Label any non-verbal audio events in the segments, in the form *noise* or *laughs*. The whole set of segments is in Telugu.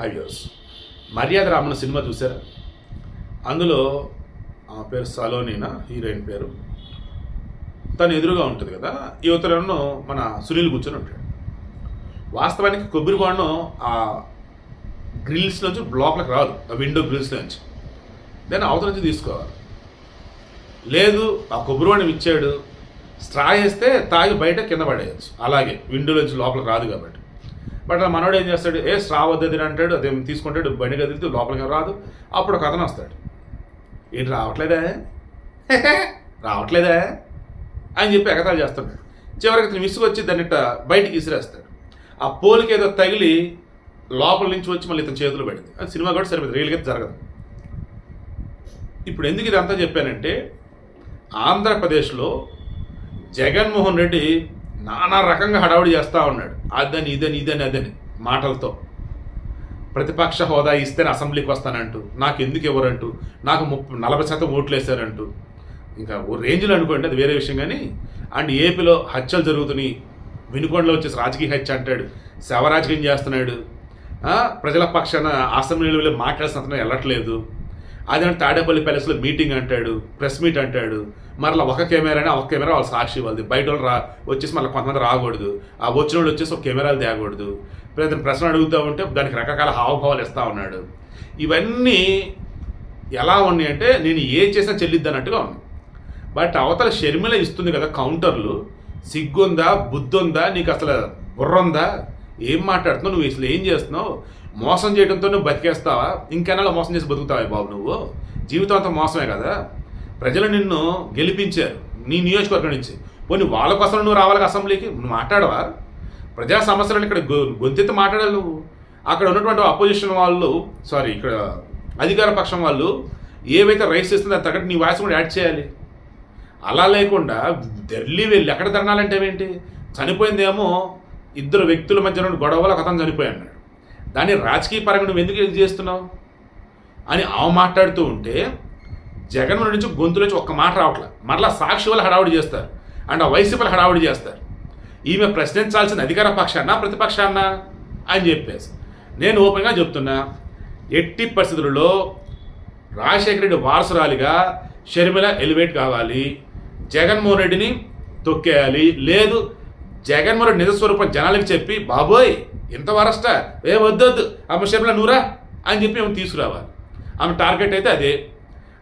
హైవ్యూస్ మర్యాద రామన్న సినిమా చూసారా అందులో ఆ పేరు సలోనీనా హీరోయిన్ పేరు. తను ఎదురుగా ఉంటుంది కదా యువతలను మన సునీల్ కూర్చొని ఉంటాడు. వాస్తవానికి కొబ్బరి బాండం ఆ గ్రిల్స్ నుంచి లోపలికి రాదు ఆ విండో గ్రిల్స్ నుంచి దాన్ని అవతల నుంచి తీసుకోవాలి. లేదు ఆ కొబ్బరి బాండం ఇచ్చాడు స్ట్రా వేస్తే తాగి బయట కింద పడేయచ్చు. అలాగే విండో నుంచి లోపలికి రాదు కాబట్టి. బట్ ఆ మనోడు ఏం చేస్తాడు? ఏ రావద్దు అని అంటాడు. అదేం తీసుకుంటాడు బండి కదిలితే లోపలికి రాదు. అప్పుడు ఒక అతను వస్తాడు. ఏంటి రావట్లేదా? *laughs* రావట్లేదా? అని చెప్పి ఎగతాలు చేస్తున్నాడు చివరికి అతను విసుగొచ్చి దాన్ని బయటికి విసిరేస్తాడు ఆ పోలికి ఏదో తగిలి లోపల నుంచి వచ్చి మళ్ళీ ఇతను చేతులు పడింది అది సినిమా కూడా సరిపోతుంది రియల్గా జరగదు. ఇప్పుడు ఎందుకు ఇదంతా చెప్పానంటే ఆంధ్రప్రదేశ్లో జగన్మోహన్ రెడ్డి నానా రకంగా హడావుడి చేస్తూ ఉన్నాడు. అదని ఇదని ఇదని అదని మాటలతో. ప్రతిపక్ష హోదా ఇస్తేనే అసెంబ్లీకి వస్తానంటూ నాకు ఎందుకు ఇవ్వరంటూ నాకు ముప్పై నలభై శాతం ఓట్లు వేశారంటూ. ఇంకా ఓ రేంజ్లో అనుకోండి అది వేరే విషయం కానీ అండ్ ఏపీలో హత్యలు జరుగుతున్నాయి వినుకొండలో వచ్చేసి రాజకీయ హత్య అంటాడు శవరాజకీయం చేస్తున్నాడు ప్రజల పక్షాన అసెంబ్లీలో వెళ్ళి మాట్లాడాల్సిన అతను వెళ్ళట్లేదు అదే తాడేపల్లి ప్యాలెస్లో మీటింగ్ అంటాడు ప్రెస్ మీట్ అంటాడు. మరలా ఒక కెమెరానే ఒక కెమెరా వాళ్ళ సాక్షి వాళ్ళది. బయట వాళ్ళు రా వచ్చేసి మళ్ళీ కొంతమంది రాకూడదు. ఆ వచ్చిన వాళ్ళు వచ్చేసి ఒక కెమెరాలు తేకూడదు. ప్రతి ప్రశ్న అడుగుతూ ఉంటే దానికి రకరకాల హావభావాలు ఇస్తూ ఉన్నాడు. ఇవన్నీ ఎలా ఉన్నాయి అంటే నేను ఏ చేసినా చెల్లిద్ది అన్నట్టుగా ఉంది. బట్ అవతల షర్మిల ఇస్తుంది కదా కౌంటర్లు. సిగ్గుందా బుద్ధుందా నీకు అసలు బుర్రుందా ఏం మాట్లాడుతున్నావు? నువ్వు అసలు ఏం చేస్తున్నావు? మోసం చేయడంతో నువ్వు బతికేస్తావా? ఇంకెన్నాళ్ళు మోసం చేసి బతుకుతావా బాబు నువ్వు? జీవితం అంతా మోసమే కదా? ప్రజలు నిన్ను గెలిపించారు. నీ నియోజకవర్గం నుంచి. పోనీ వాళ్ళ కోసం నువ్వు రావాలి అసెంబ్లీకి? నువ్వు మాట్లాడవా? ప్రజా సమస్యలను ఇక్కడ గొ- గొంతెత్తి మాట్లాడాలి నువ్వు. అక్కడ ఉన్నటువంటి అపోజిషన్ వాళ్ళు సారీ ఇక్కడ అధికార పక్షం వాళ్ళు ఏవైతే రైస్ ఇస్తుందో దాని తగ్గట్టు నీ వాయిస్ కూడా యాడ్ చేయాలి. అలా లేకుండా ఢిల్లీ వెళ్ళి ఎక్కడ ధర్నాలంటే ఏంటి? చనిపోయిందేమో ఇద్దరు వ్యక్తుల మధ్య గొడవలో గొడవలు చనిపోయాడు. దాన్ని రాజకీయ పరంగా నువ్వు ఎందుకు ఇది చేస్తున్నావు? అని ఆమె మాట్లాడుతూ ఉంటే జగన్మోహన్ నుంచి గొంతు నుంచి ఒక్క మాట రావట్లే. మరలా సాక్షి వాళ్ళు హడావుడి చేస్తారు. అండ్ ఆ వైసీపీలు హడావుడి చేస్తారు. ఈమె ప్రశ్నించాల్సిన అధికార పక్షాన్న ప్రతిపక్షాన్న అని చెప్పేసి. నేను ఓపెన్గా చెప్తున్నా ఎట్టి పరిస్థితులలో రాజశేఖర రెడ్డి వారసురాలిగా షర్మిల ఎలివేట్ కావాలి జగన్మోహన్ రెడ్డిని తొక్కేయాలి లేదు జగన్మోహన్ రెడ్డి నిజస్వరూపం జనాలకు చెప్పి బాబోయ్ ఇంత వరస్ట? ఏ వద్దొద్దు ఆమె షర్మిల నూరా? అని చెప్పి ఆమె తీసుకురావాలి. ఆమె టార్గెట్ అయితే అదే.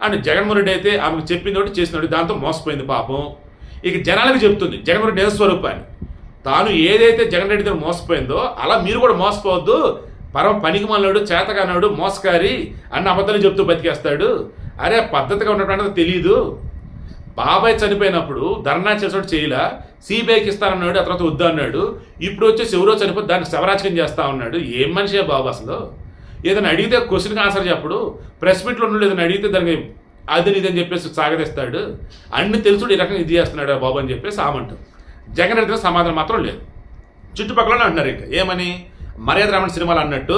అండ్ జగన్మోహన్ రెడ్డి అయితే ఆమెకు చెప్పింది ఒకటి చేసినట్టు దాంతో మోసపోయింది పాపం. ఇక జనాలకు చెప్తుంది జగన్మోహన్ రెడ్డి నిజస్వరూపాన్ని. తాను ఏదైతే జగన్ రెడ్డితో మోసపోయిందో అలా మీరు కూడా మోసపోవద్దు. పరమ పనికిమాలడు మనలోడు మోసకారి అన్న అబద్ధాలు చెప్తూ బతికేస్తాడు. అరే పద్ధతిగా ఉన్నటువంటి తెలియదు. బాబాయ్ చనిపోయినప్పుడు ధర్నా చేసాడు చేయలా సిబిఐకి ఇస్తానన్నాడు ఆ తర్వాత వద్దు అన్నాడు ఇప్పుడు వచ్చేసి ఎవరో చనిపోతే దాన్ని శవరాజకం చేస్తా ఉన్నాడు. ఏం మనిషే బాబు అసలు? ఏదైనా అడిగితే క్వశ్చన్కి ఆన్సర్ చెప్పడు ప్రెస్ మీట్లో నుండి ఏదైనా అడిగితే దానికి అది ఇదని చెప్పేసి సాగతిస్తాడు అన్ని తెలుసుడు ఈ రకంగా ఇది చేస్తున్నాడు బాబు అని చెప్పేసి ఆమంటారు జగన్ రెడ్డి సమాధానం మాత్రం లేదు. చుట్టుపక్కల అంటున్నారు ఇంకా. ఏమని? మర్యాద రమణ సినిమాలు అన్నట్టు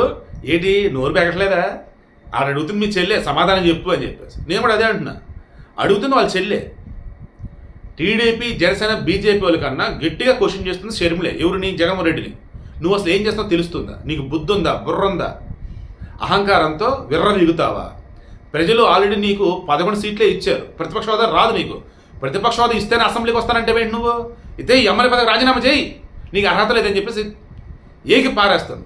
ఏంటి నోరు పెగట్లేదా ఆడ అడుగుతుంది మీ చెల్లె సమాధానం చెప్పు అని చెప్పేసి. నేను కూడా అదే అంటున్నా. అడుగుతుంది వాళ్ళ చెల్లె. టీడీపీ జనసేన బీజేపీ వాళ్ళ కన్నా గట్టిగా క్వశ్చన్ చేస్తుంది షర్మిలే. ఎవరిని జగన్మోహన్ రెడ్డిని? నువ్వు అసలు ఏం చేస్తావు తెలుస్తుందా? నీకు బుద్ధి ఉందా? బుర్ర ఉందా? అహంకారంతో విర్రమిగుతావా ప్రజలు ఆల్రెడీ నీకు పదకొండు సీట్లే ఇచ్చారు. ప్రతిపక్ష హోదా రాదు నీకు. ప్రతిపక్ష హోదా ఇస్తేనే అసెంబ్లీకి వస్తానంటే ఏంటి నువ్వు? ఇదే ఎమ్మెల్యే పదవి రాజీనామా చేయి. నీకు అర్హత లేదని చెప్పేసి ఏకి పారేస్తుంది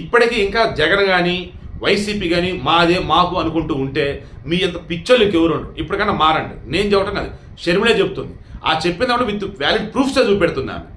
ఇప్పటికీ ఇంకా జగన్ కానీ వైసీపీ కానీ మాదే మాకు అనుకుంటూ ఉంటే మీ అంత పిచ్చోళ్ళకి ఎవరు ఇప్పటికన్నా మారండి. నేను చెప్పటం అది షర్మిలే చెప్తుంది ఆ చెప్పిన విత్ వ్యాలిడ్ ప్రూఫ్స్ చూపెడుతున్నాను.